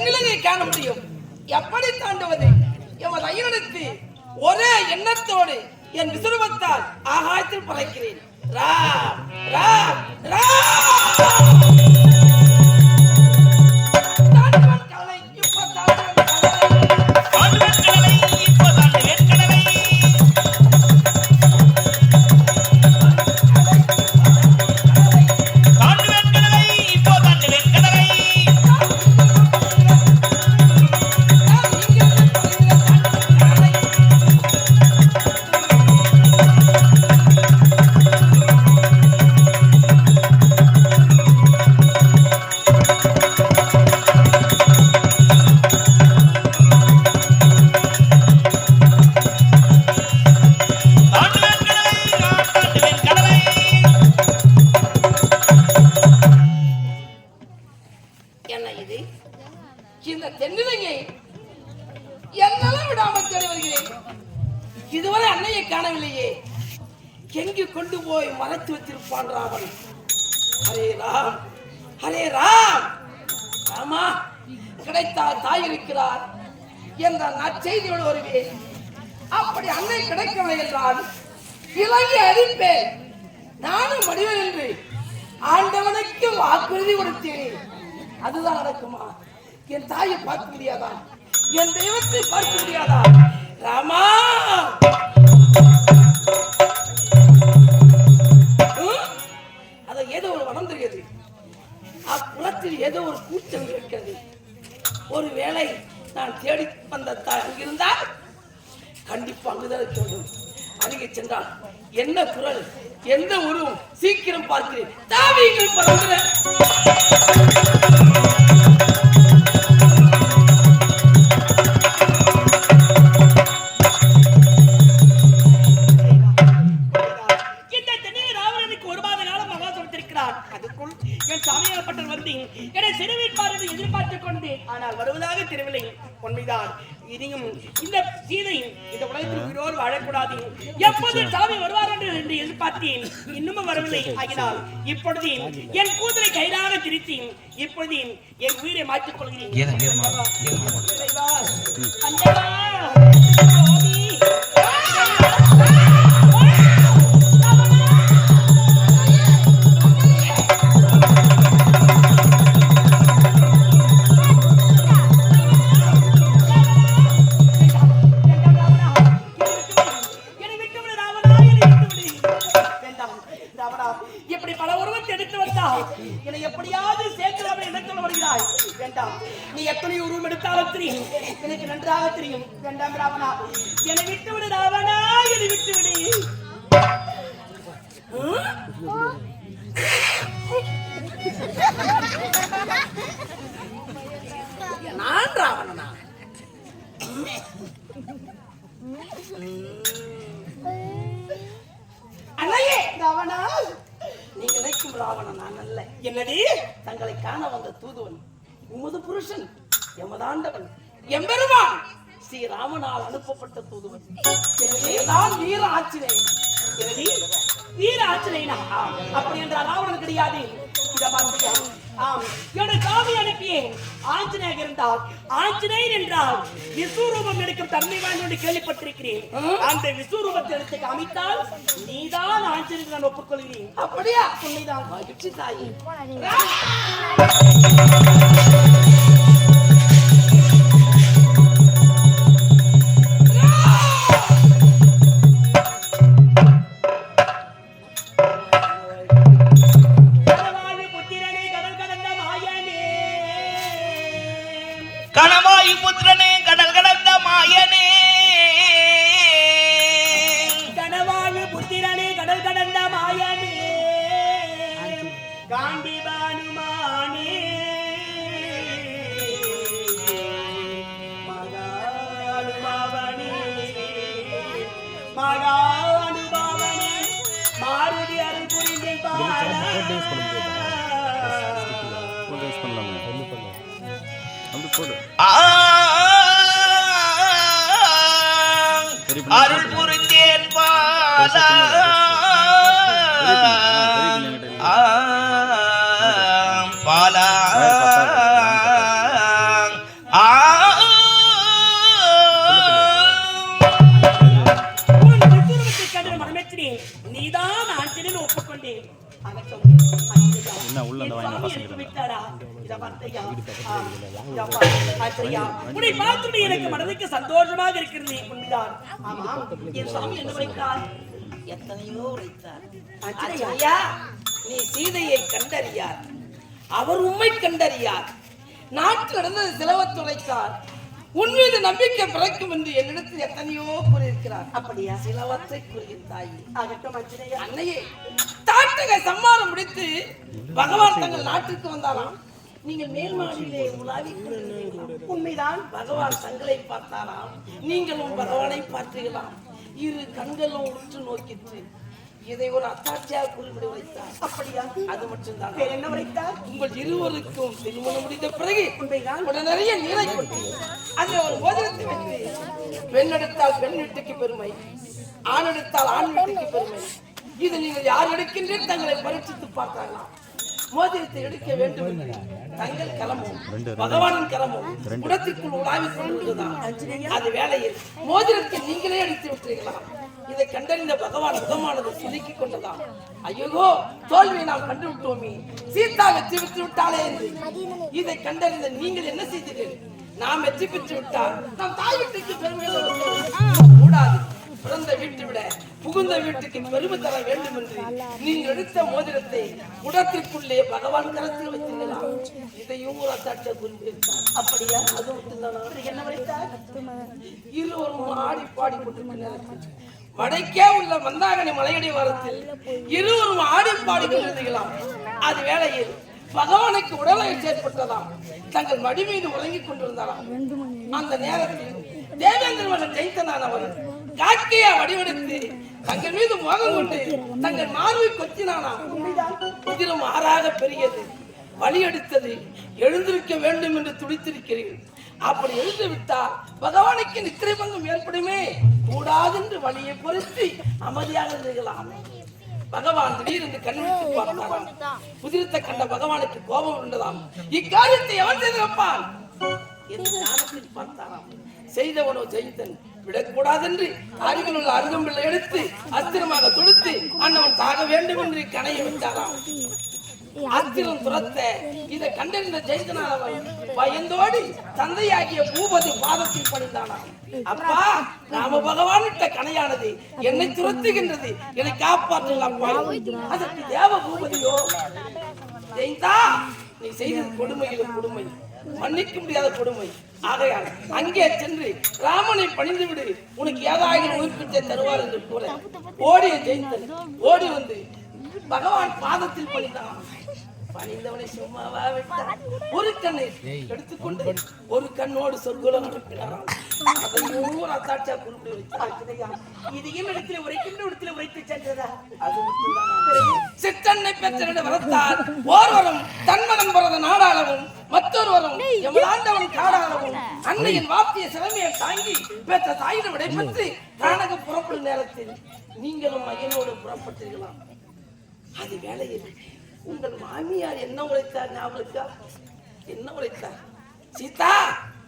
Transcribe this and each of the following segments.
என்னிலனை காண முடியும். எப்படி தாண்டுவது? எமது ஐயனிடத்து ஒரே எண்ணத்தோடு என் விசுரவத்தால் ஆகாயத்தில் பறக்கிறேன். ராம் ராம் ராம்! உயிரை மாற்றிக் கொள்கிறீர்கள். ராவணனா அல்ல. என்னடி? தங்களை காண வந்த தூதுவன் உமது புருஷன் எமதாண்டவன் எம்பெருமான்! ஸ்ரீ ராமனால் அனுப்பப்பட்ட தூதுவன். நான் வீர ஆச்சினை. வீர ஆச்சினை அப்படி என்றால் ராவணன் கிடையாது. இதை எனக்காக அனுப்பியேன் ஆஞ்சநேயர் இருந்தார் ஆஞ்சநேயர் என்றால் விஸ்வரூபம் எடுக்கும் தன்மை வாய்ந்து கேள்விப்பட்டிருக்கிறேன். அந்த விஸ்வரூபத்தை எடுத்து நீதான் ஆஞ்சநேயர் நான் ஒப்புக்கொள்கிறேன். அப்படியா? உண்மைதான் மகிழ்ச்சி தாயி. உன்னை பார்த்துட்டு எனக்கு மனதுக்கு சந்தோஷமாக இருக்கிறது உண்மைதான் ஆமாம் என் சாமி என்ன வைத்தார் எத்தனையோ உரைத்தார் ஆஞ்சநேயா. நீ சீதையை கண்டறியார் அவர் உண்மை கண்டறியார் நாட்டில் நடந்தது சிலவத்துரைத்தார் உன் மீது நம்பிக்கை பிறக்கும் என்று என்னிடத்தில் எத்தனையோ கூறியிருக்கிறார் அப்படியா சிலவத்தை கூறிய தாயி ஆகட்டும் ஆஞ்சநேயா அன்னையே தாட்டக சம்மானம் முடித்து பகவான் தங்கள் நாட்டுக்கு வந்தாராம் நீங்கள் மேல் மாடியிலே உலாவி கொண்டிருந்தீர்களாம். உண்மைதான் பகவான் தங்களை பார்த்தாராம். நீங்களும் பகவானை பார்த்தீர்களாம் இரு கண்களும் உற்று நோக்கிற்று. இதை ஒரு அத்தாட்சியாக குறிப்பிட வைத்தார். அப்படியா? அது மட்டும்தான். வேற என்ன உரைத்தார் உங்கள் இருவருக்கும் திருமணம் முடிந்த பிறகு உண்மைதான். உடனடிய நீரை கொட்டி அதை ஒரு மோதிரத்தை வைத்து பெண் எடுத்தால் பெண் வீட்டுக்கு பெருமை ஆண் எடுத்தால் ஆண் வீட்டுக்கு பெருமை. இது நீங்கள் யார் எடுக்கின்றேன் தங்களை பரீட்சித்து பார்த்தாங்களாம் மோதிரத்தை எடுக்க வேண்டும் தங்கள் கலமும் பகவானின் கலமும் குடத்திற்குள் உலாவிக் கொண்டுதான் அது வேலையில் மோதிரத்தை நீங்களே அடித்து விட்டீர்களாம் இதை கண்டறிந்த பகவான் முகமானது சுருக்கிக் கொண்டதாம் ஐயோ தோல்வியை நாம் கண்டுவிட்டோமே. சீதா வெற்றி பெற்று விட்டாளே என்று. இதை கண்டறிந்த நீங்கள் என்ன செய்தீர்கள்? நாம் வெற்றி பெற்று விட்டால் நாம் தாய் வீட்டுக்கு பெருமை கூடாது. பிறந்த வீட்டை விட புகுந்த வீட்டுக்கு பெருமை தர வேண்டும் என்று நீங்கள் எடுத்த மோதிரத்தை குடத்திற்குள்ளே பகவான் கரத்தில் வைத்தீர்களா இதையும் ஒரு அத்தாட்சியை குறிப்பிட்டார் அப்படியா? அது மட்டும்தானா? என்ன வைத்தார் இருவரும் ஆடி பாடி கொண்டிருக்கிறார்கள் வடக்கே உள்ள மந்தாகனி மலையடி வாரத்தில் இருவரும் ஆடி பாடி கொண்டிருந்தீங்களாம் அது வேளையில் பகவானுக்கு உடலை ஏற்பட்டதாம். தங்கள் மடி மீது உறங்கிக் கொண்டிருந்தாராம். அந்த நேரத்தில் தேவேந்திரவன் ஜெயித்தனானவர் காக்கையா வடிவெடுத்து தங்கள் மீது மோகம் கொண்டு தங்கள் மார்பை கொத்தினானாம் குதிரம் ஆறாக பெரியது. வழியடுத்தது எழுந்திருக்க வேண்டும் என்று துடித்திருக்கிறீர்கள். அப்படி எழுந்து விட்டால் பகவானுக்கு நித்திரை பங்கம் ஏற்படுமே. கூடாது என்று வழியை பொருத்தி அமைதியாக இருக்கலாம் பகவான் திடீரென்று கண்ணுக்கு பார்த்தாராம் புதிரத்தை கண்ட பகவானுக்கு கோபம் உண்டதாம். இக்காரியத்தை எவன் செய்திருப்பான்? என்று ஞானத்தில் பார்த்தாராம். செய்தவனோ ஜெயித்தன். விடக்கூடாதென்று அருகில் உள்ள அருகம்பிள்ளை எடுத்து அஸ்திரமாக தொடுத்து அண்ணவன் சாக வேண்டும் என்று கணைய விட்டாராம். அஸ்திரம் துரத்த இதை கண்டறிந்த ஜெயந்தனானவன் பயந்தோடி தந்தையாகிய பூபதி பாதத்தில் பணிந்தானாம். அப்பா நாம பகவானிட்ட கணையானது என்னை துரத்துகின்றது. என்னை காப்பாற்றலாம் அதற்கு தேவ பூபதியோ ஜெயந்தா நீ செய்தது கொடுமையிலும் கொடுமை. மன்னிக்க முடியாத கொடுமை. ஆகையால் அங்கே சென்று ராமனை பணிந்து விடு. உனக்கு ஏதாவது உயிர்ப்பிச்சை தருவார் என்று கூற ஓடிய ஜெயித்தன் ஓடி வந்து பகவான் பாதத்தில் பணிந்தான். பணிந்தவனை சும்மாவா விட்டார் ஒரு கண்ணை எடுத்துக்கொண்டு ஒரு கண்ணோடு சொற்குலம் அனுப்பினாராம் அதையும் ஒரு அத்தாட்சியா குறிப்பிட்டு வைத்தார் ஆஞ்சநேயா, இதையும் இடத்துல உரைக்கின்ற இடத்துல உரைத்து சென்றதா? அது மட்டும்தான். சிற்றன்னை பெற்றனிட வரத்தால் ஓர்வரும் தன்மகன் பிறந்த நாடாளவும் மற்றொருவரும் எமலாண்டவன் காடாளவும் அன்னையின் வார்த்தைய சிறமையை தாங்கி பெற்ற தாயிடம் விடைபெற்று கானக புறப்படும் நேரத்தில் நீங்களும் ஐயனோடு புறப்பட்டீர்களாம் அது வேலையில் உங்கள் மாமியார் என்ன உழைத்தார் ஞாபகம்? என்ன உழைத்தார்? சீதா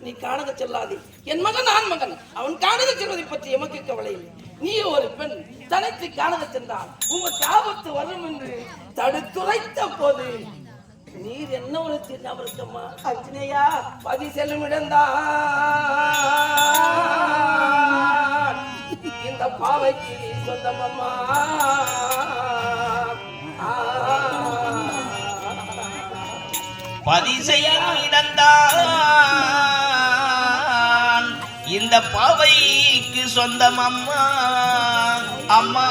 நீ காணக செல்லாதே. என் மகன் ஆண் மகன் அவன் காணக செல்வதை பற்றி எமக்கு கவலை இல்லை. நீ ஒரு பெண் தனித்து காணக சென்றால் உமக்கு ஆபத்து வரும் என்று தடுத்துரைத்த போது நீர் என்ன ஞாபகம் இருக்கம்மா ஆஞ்சநேயா பதி செல்லும் இடம்தான் இந்த பாவைக்கு சொந்தமம்மா. பதிசெய்யும் இடந்தான் இந்த பாவைக்கு சொந்தம் அம்மா அம்மா.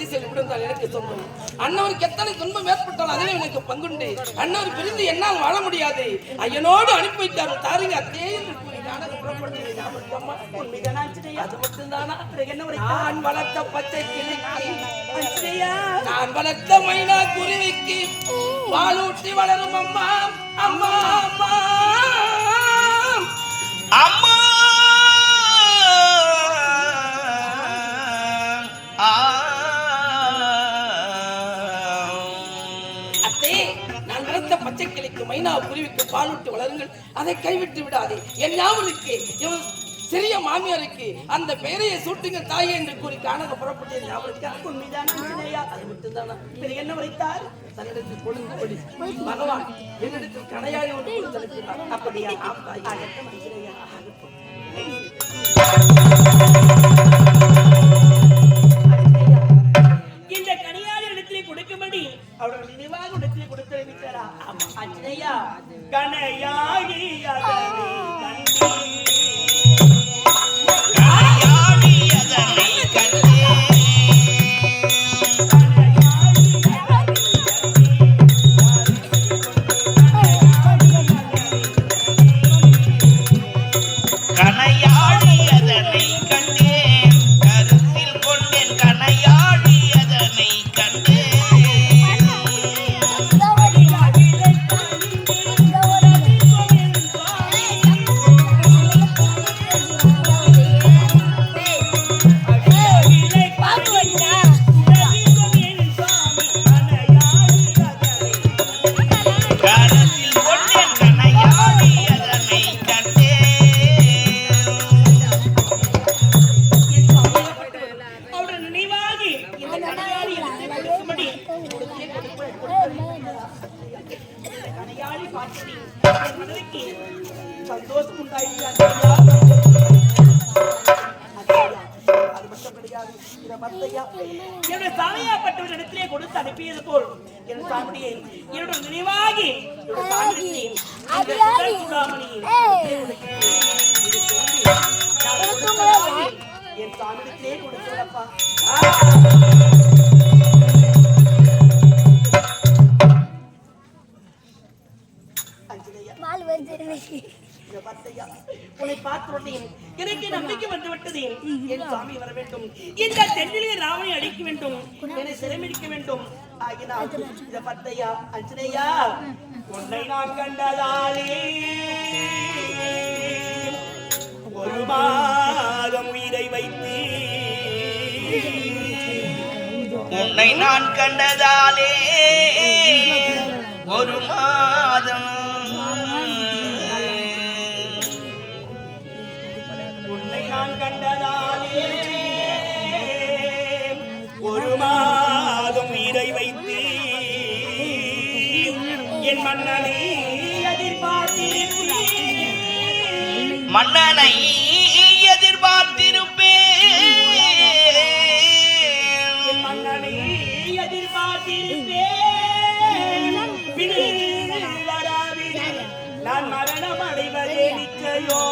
விடுந்தால் எனக்கு சொந்தம். அண்ணவருக்கு எத்தனை துன்பம் ஏற்பட்டாலும் அதிலே எனக்கு பங்குண்டு. அண்ணவர் பிரிந்து என்னால் வாழ முடியாது. ஐயனோடு அனுப்பி வைத்தார் தாருங்க அது நான் வளர்த்த பச்சை கிளிக்கு நான் வளர்த்த மைனா குருவிக்கு பாலூட்டி வளரும் அம்மா அம்மா அம்மா. அம்மா! ஆ. கிளிக்கு மைனா குருவிக்கு பாலுட்டு வளருங்கள் அதை கைவிட்டு விடாதே என் ஞாபகத்துக்கு இவன் சிறிய மாமியாருக்கு அந்த பெயரையை சூட்டுங்க தாயே என்று கூறி காணக புறப்பட்டது ஞாபகத்துக்கு அது மட்டும்தானா என்ன வைத்தார் தன்னிடத்தில் பகவான் என்னிடத்தில் அப்படியா இந்த கனியாளி இடத்திலே கொடுக்கும்படி அவர்கள் நினைவாக கொடுத்து விட்டா ஆஞ்சநேயா கனையாகி அதனை சந்தோஷம். அஞ்சலியா, அது மட்டும் கிடையாது. இதை பார்த்தையா, என்னுடைய சாமியாப்பட்டவர் இடத்திலே கொடுத்து அனுப்பியது போல் என் சாமியை என்னுடைய நினைவாகி என்னுடைய சாமியை என் சாமியிடத்திலே கொடுத்துள்ளப்பா அஞ்சலியா உன்னை பார்த்த உடனே எனக்கு நம்பிக்கை வந்து விட்டது. என் சாமி வர வேண்டும். இந்த தென்னிலே ராவணை வேண்டும். என்னை வேண்டும். ஆகினால் அஞ்சனையா உன்னை நான் கண்டதாலே ஒரு மாதம் உயிரை வைத்து உன்னை நான் கண்டதா மன்னனை எதிர்பார்த்திருப்பேன். மன்னனை எதிர்பார்த்திருப்பேன். நான் மரணம் அடைவதே நிச்சயோ.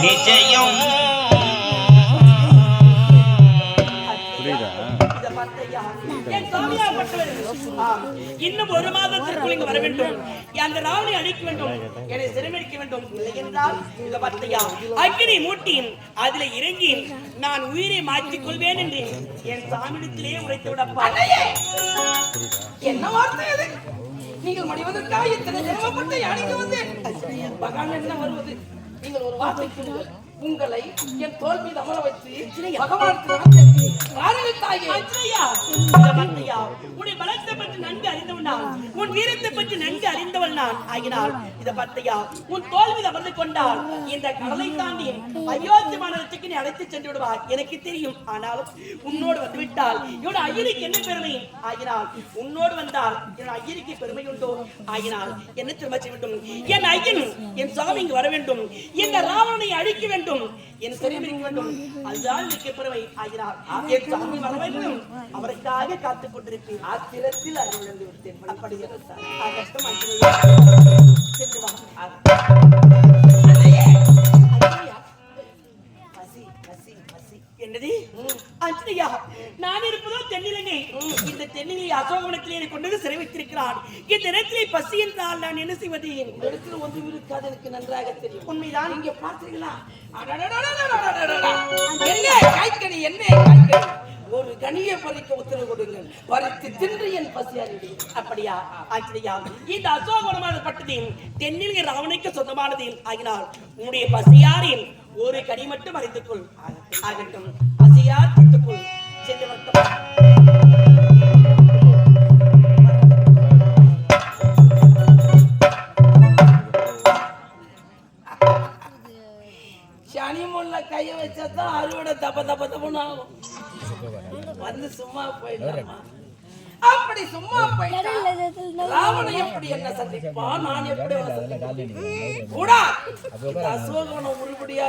நிச்சயம். இன்னும் ஒரு மாதத்திற்குள் இங்கு வர வேண்டும். அந்த ராவணை அழிக்க வேண்டும். என்னை சிறைமடிக்க வேண்டும். இல்லை என்றால் இந்த பார்த்தையா அக்னி மூட்டியும் அதில் இறங்கி நான் உயிரை மாற்றிக் கொள்வேன் என்று என் சாமிடத்திலே உரைத்து விடப்பா. என்ன வார்த்தை அது? நீங்கள் மடிவதற்காக இத்தனை சிரமப்பட்டு யானைக்கு வந்தேன். பகவான் என்ன வருவது? நீங்கள் ஒரு வார்த்தை சொல்லுங்கள். உங்களை என் தோல் மீது அமர பார்த்தையா? உன்னை பலத்தை பற்றி நன்கு அறிந்தவன் நான். உன் வீரத்தை பற்றி நன்கு அறிந்தவள் நான். ஆகினால் இதை பார்த்தையா? உன் தோல்வி அமர்ந்து கொண்டால் இந்த கடலை தாண்டி அயோத்தி மாநிலத்துக்கு நீ அழைத்து சென்று விடுவார். எனக்கு தெரியும். ஆனாலும் உன்னோடு வந்து விட்டால் இவனோட ஐயனுக்கு என்ன பெருமை? ஆகினால் உன்னோடு வந்தால் என் ஐயனுக்கு பெருமை உண்டோ. ஆகினால் என்ன திரும்ப செய்ய வேண்டும்? என் ஐயன் என் சாமி இங்கு வர வேண்டும். இந்த ராவணனை அழிக்க வேண்டும். வேண்டும் என் சிறைபிடிக்க வேண்டும் அதுதான் எனக்கு ஆகிறார்? என் சாமி வர வேண்டும். அவருக்காக காத்துக் கொண்டிருப்பேன். ஆத்திரத்தில் அறிவிழந்து விட்டேன். அப்படி கஷ்டம் சென்று வா. இருக்கிறான் இந்த இடத்திலே பசி என்றால் நான் என்ன செய்வது? இந்த ஒன்று இருக்காது எனக்கு நன்றாக தெரியும். உண்மைதான். இங்க பாத்தீங்களா என்ன காய்கறி என்ன காய்கறி ஒரு கனியை பறிக்க உத்தரவு கொடுங்கள் பறித்து தின்று என் பசியாரி அப்படியா ஆச்சரியா இந்த அசோகமானப்பட்டது தென்னில் ராவனுக்கு சொந்தமானது ஆகினால் உன்னுடைய பசியாரின் ஒரு கனி மட்டும் அறிந்துக்கொள் ஆகட்டும் பசியார் பட்டுக்கொள் சென்று விட தப்ப தப்ப தப்புன்னு ஆகும். வந்து சும்மா போயிடலாமா? அப்படி சும்மா போயிட்டா? ராவணன் எப்படி என்ன சந்திப்பான் நான் எப்படி அவனை சந்திப்பேன்? கூட. இந்த அசோகவனம் உருப்படியா.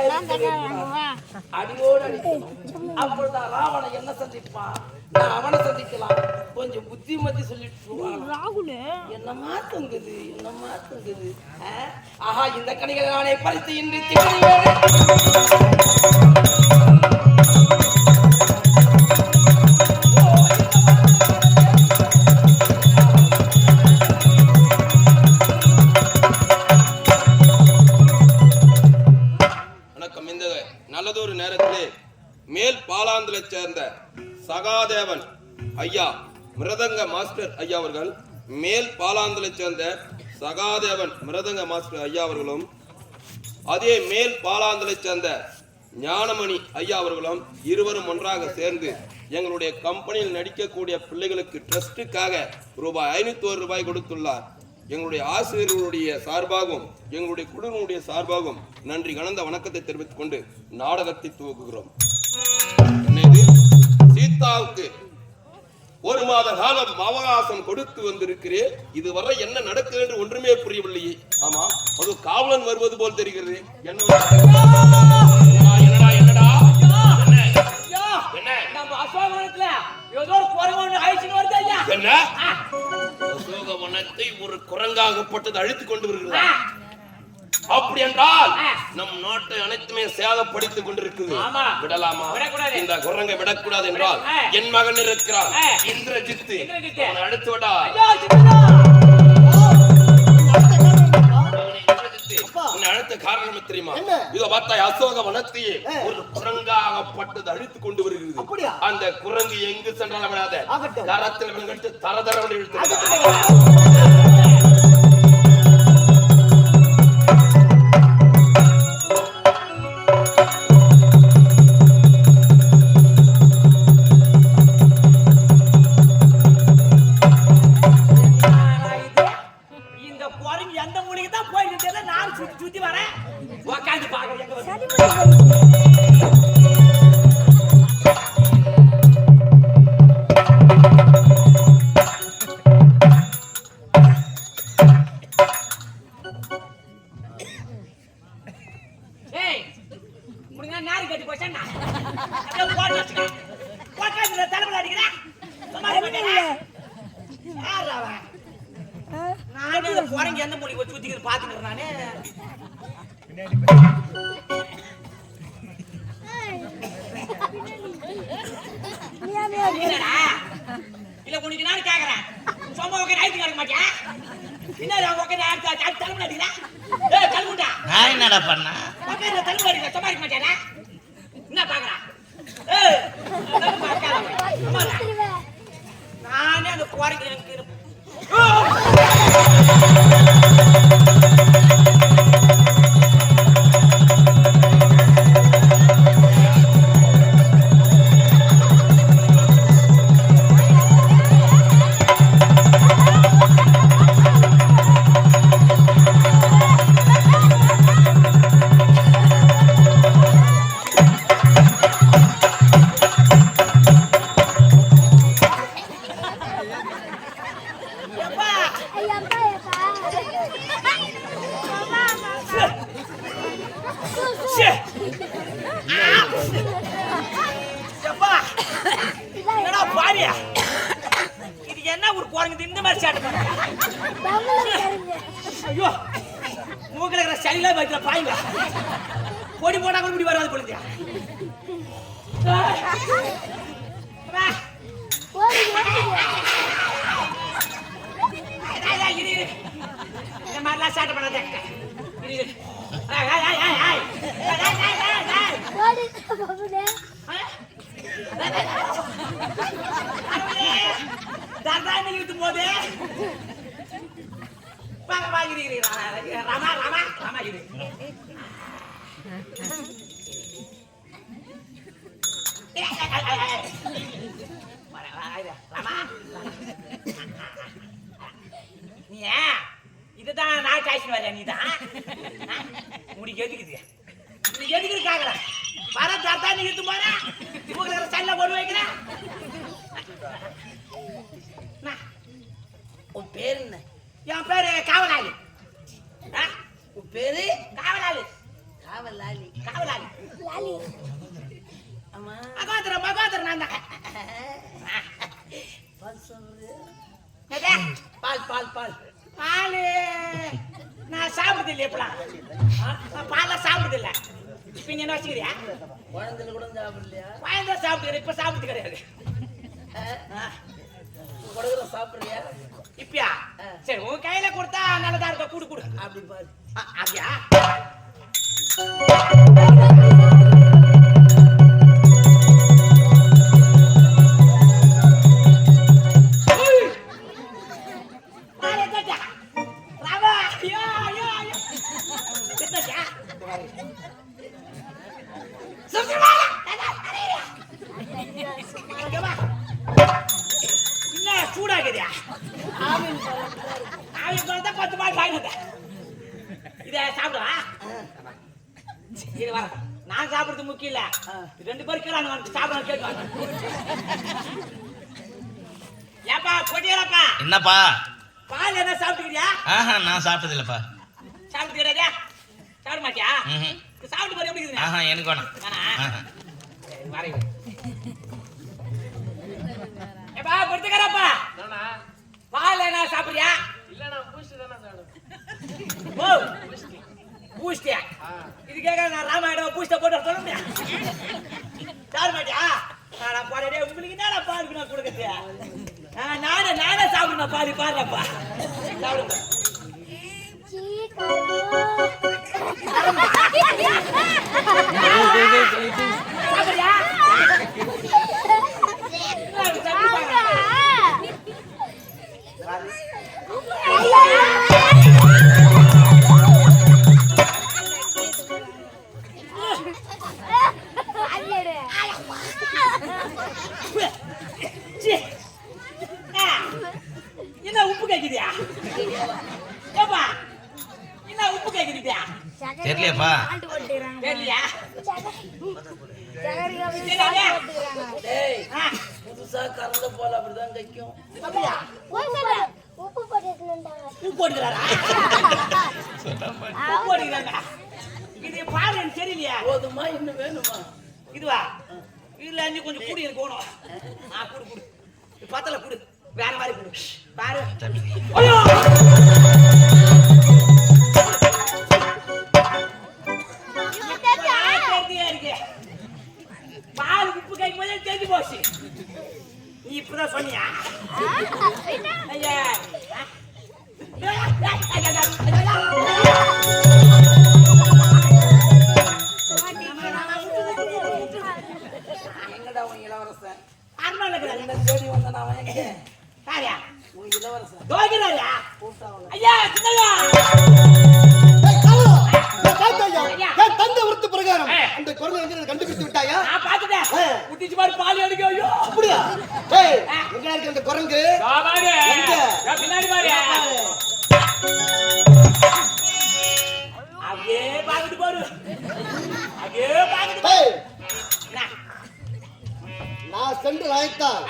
அடியோடு அடிக்கணும். அப்பொழுதுதான் ராவணன் என்ன சந்திப்பான் நான் அவனை சந்திக்கலாம். கொஞ்சம் புத்திமதி சொல்லிட்டு ராகுல. என்னமா தங்குது? என்னமா தங்குது? ஆஹா இந்த கணிகள் நானே பறித்து இன்று திகழ் ஐயா மிருதங்க மாஸ்டர் ஐயா அவர்கள் மேல் பாலாந்தலை சேர்ந்த சகாதேவன் மிருதங்க மாஸ்டர் ஐயா அவர்களும் அதே மேல் பாலாந்தலை சேர்ந்த ஞானமணி ஐயா அவர்களும் இருவரும் ஒன்றாக சேர்ந்து எங்களுடைய கம்பெனியில் நடிக்கக்கூடிய பிள்ளைகளுக்கு ட்ரஸ்டுக்காக ரூபாய் ஐநூத்தி ரூபாய் கொடுத்துள்ளார். எங்களுடைய ஆசிரியர்களுடைய சார்பாகவும் எங்களுடைய குழுவினுடைய சார்பாகவும் நன்றி கலந்த வணக்கத்தை தெரிவித்துக் கொண்டு நாடகத்தை துவக்குகிறோம். சீதாவுக்கு ஒரு மாத காலம் அவகாசம் கொடுத்து வந்திருக்கிறேன். இதுவரை என்ன நடக்குது என்று ஒன்றுமே புரியவில்லையே. ஆமா அது காவலன் வருவது போல் தெரிகிறது. என்ன என்னடா என்னடா என்ன? என்ன? நம்ம அசோகவனத்துல ஏதோ ஒரு குரங்கு ஆயிடுச்சுன்னு வருது ஐயா. என்ன? அசோக வனத்தை ஒரு குரங்காகப்பட்டது அழித்துக் கொண்டு வருகிறது அப்படி என்றால் நம் நாட்டை அனைத்துமே சேதப்படுத்திக் கொண்டிருக்குது. விடலாமா? விடக்கூடாது. இந்த குரங்கை விடக்கூடாது என்றால். என் மகன் இருக்கிறான். இந்திரஜித்து. அழுத்து விடா. உன்னை அழுத்த காரணம் தெரியுமா? இதோ பார்த்தா அசோக வனத்தையே ஒரு குரங்காகப்பட்டது அழித்துக் கொண்டு வருகிறது. அந்த குரங்கு எங்கு சென்றாலும் விடாத. கரத்தில் விழுந்து தர தர இழுத்து இல்ல உனக்கு நான் கேக்குறேன். சும்மா உங்க நைட்டு கிடக்க மாட்டியா? என்ன உங்க நான் தலைமுடி அடிக்கிறேன் ஏய் என்னடா பண்ணா உங்க தலைமுடி அடிக்கிறேன் சும்மா மாட்டேன் கலர் ஷர்ட் ஐயோ மூக்கில் இருக்கிற சளிலாம் வைக்கிற பாயுங்க. பொடி போட்டால் கூட முடி வராது பொழுது இந்த மாதிரிலாம் சாட்டை பண்ணாத. இரு இரு. ஏய், ஏய், ஏய், ஏய், வாங்க, ராமா, ராமா, ராமா, இரு. நீ ஏன்? இதுதான் நான் சாய்ச்சின்னு வரையா நீதான். முடிக்கு எதுக்குது நீ எதுக்கு இருக்காங்களா வர தர்தா நீ இழுத்து போற இவங்க சல்ல கொண்டு வைக்கிறேன். உன் பேர் என்ன? என் பேரு காவலாளி. ஆ? உன் பேரு? காவலாளி. காவலாளி. காவலாளி. ஆமா மகோதரம் மகோதரம் நான் தான். பால்? பால் பால் பால். பாலு. நான் சாப்பிடுறது இல்லை எப்பலாம் நான் பாலாம் சாப்பிடுறது இல்லை இப்ப நீ என்ன வச்சுக்கிறியா? குழந்தைல கூட சாப்பிடலையா? குழந்தை சாப்பிட்டுக்கிறேன் இப்ப சாப்பிடுறது கிடையாது கொடுக்குற சாப்பிடுறியா இப்பயா? சரி உன் கையில கொடுத்தா நல்லதா இருக்க கூடு கூடு. அப்படி பாரு அப்படியா? பூஸ்டியா இது கேட்க நான் ராமாயணம் பூஸ்ட போட்டு சொல்ல முடியாது சாப்பிட மாட்டியா நான் பாடடே உங்களுக்கு என்ன பால் நான் கொடுக்கறது நானே நானே சாப்பிடணும். பாரு பாருப்பா சாப்பிடுங்க. சாப்பிடுறியா தெரியலையாப்பா புதுசா கறந்த போல அப்படிதான் தைக்கும் உப்பு போட்டுக்கிறாரா இது பாரு எனக்கு தெரியலையா? போதுமா இன்னும் வேணுமா இதுவா இதுல இருந்து கொஞ்சம் கூடி எனக்கு ஆ குடு குடு. இது பத்தல குடு. வேற மாதிரி குடு. பாரு போச்சு நீ இப்பதான் சொன்னியா ஐயா எங்கடா உன் இளவரசன் அரண்மனை என்ன தேடி வந்தான் அவன் எங்க யாரியா உன் இளவரசன் தோகிறாரியா கூப்பிட்டா அவனை ஐயா சின்னையா கண்டுபிடித்து விட்டாயா? நான் பாத்துட்டேன் ஆ. குட்டிச்சு மாதிரி பால் அடிக்க ஐயோ. அப்படியா? ஏய் எங்க இருக்கு அந்த குரங்கு? பின்னாடி பாரு. அப்படியே பாத்துட்டு பாரு. அப்படியே பாத்துட்டு? நான் சென்று அழைத்தால்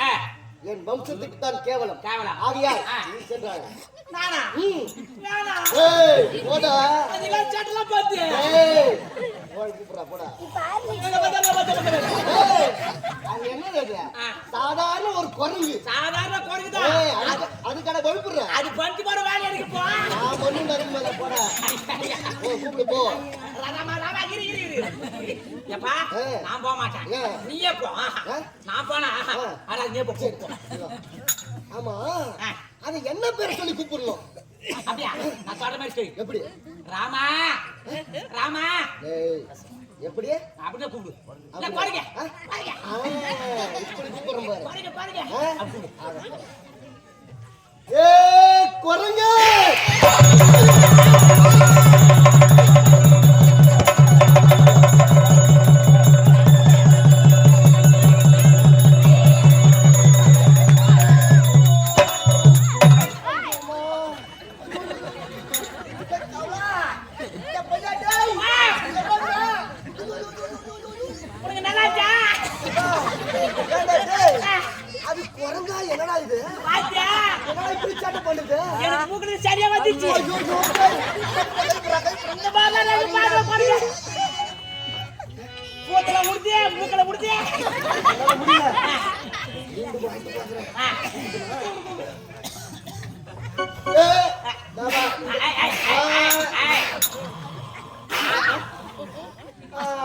என் வம்சத்துக்கு தான் கேவலம். கேவலம். ஆகையால் ஆ. நீ சென்றாய். நானா? ம். நானா? ஏய் போடா. அதெல்லாம் சேட்டெல்லாம் பார்த்து. ஏய். போய் கூப்பிடுறா போடா ஏய் அது என்னது அது? ஆ. சாதாரண ஒரு குரங்கு. சாதாரண குறைக்குதான் ஏய் அது அதுக்கான பயப்படுற? அது பஞ்சு போற வேலை இருக்கு போ. நான் ஒண்ணும் தருமல போடா போ கூப்பிடு போ. ராமா ராமா இரு இரு இரு. எப்பா ஆ. நான் போக மாட்டேன்? நீயே போ? நான் போனா. அட நீயே போ, போ. ஆமா. அது என்ன பேர் சொல்லி கூப்பிடணும்? அப்படியா? நான் சொல்ற மாதிரி செய் எப்படி? ராமா ராமா. எப்படி? அப்படியே கூப்பிடு. இல்ல? பாருங்க? பாருங்க. இப்படி கூப்பிடுறோம் பாரு பாருங்க பாருங்க. ஏ குரங்க!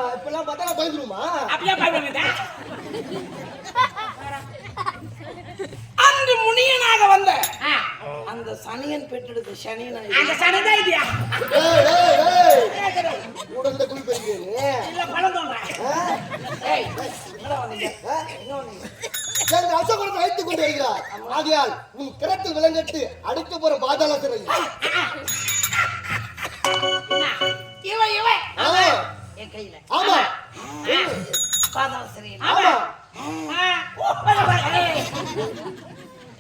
இப்பெல்லாம் பார்த்தா பயந்துருமா? அப்படியே அன்று முனியனாக வந்த அந்த சனியன் பெற்றெடுத்த சனியன் அந்த சனி தான் இதுயா ஏய், ஏய், ஏய். கூட இருந்த குழி பறிக்கிறேன் இல்ல பழம் தோன்றேன் என்னடா வந்தீங்க? எங்க வந்தீங்க? எங்கள் அசகுரத்தை வைத்துக் கொண்டு வருகிறார். ஆகையால் உன் கிரத்தில் விலங்கட்டு அடிக்க போற பாதாள சிறை. என் கையில. ஆமா. ஆமா.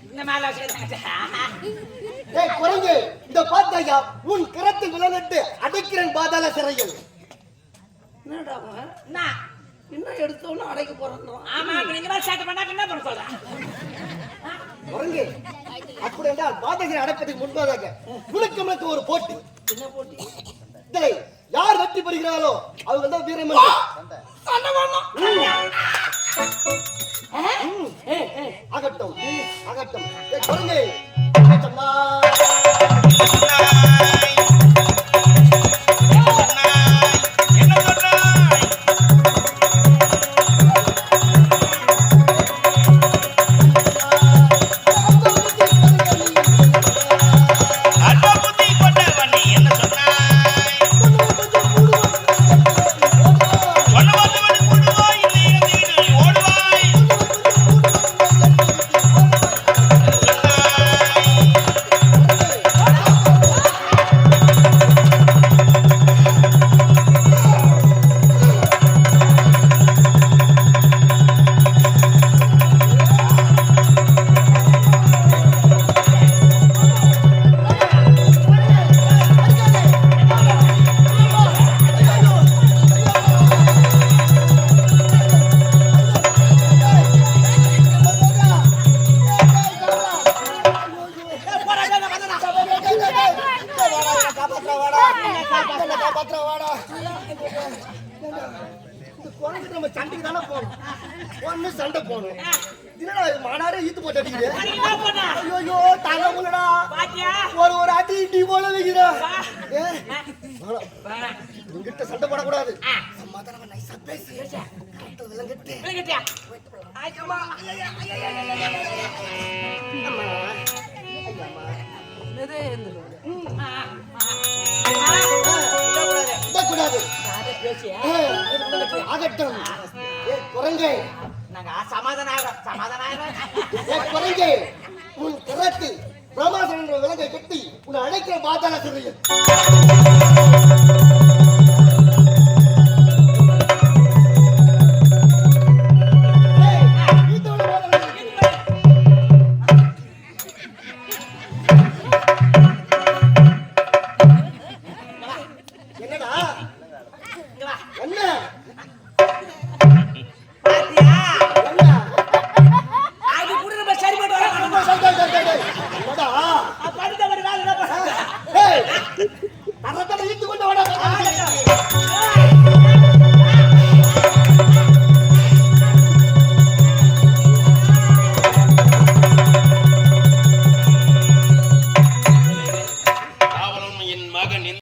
இந்த மேல வச்சு ஏய் குரங்கு இந்த பார்த்தாயா உன் கிரத்தில் விலங்கட்டு அடைக்கிறேன் பாதாள சிறையில். என்னடா என்ன? என்ன எடுத்தோன்னு அடைக்க போறான்? ஆமா நீங்க தான் சேட்டை பண்ணா என்ன பண்ண சொல்றேன். குரங்கு அப்படி என்றால் பாதகரை அடைப்பதற்கு முன்பதாக உனக்கு ஒரு போட்டி. என்ன போட்டி? இதில் யார் வெற்றி பெறுகிறார்களோ அவங்க தான் வீரமன் சண்டை. பண்ணணும் ம், ஆகட்டும். ஏ குரங்கே. சமாதானம் சமாதானம் குரங்கே. உன் கரத்தில் பிரமாசம் என்ற விலங்கை கட்டி உன்னை அழைக்கிற பாதாள சிறையில்.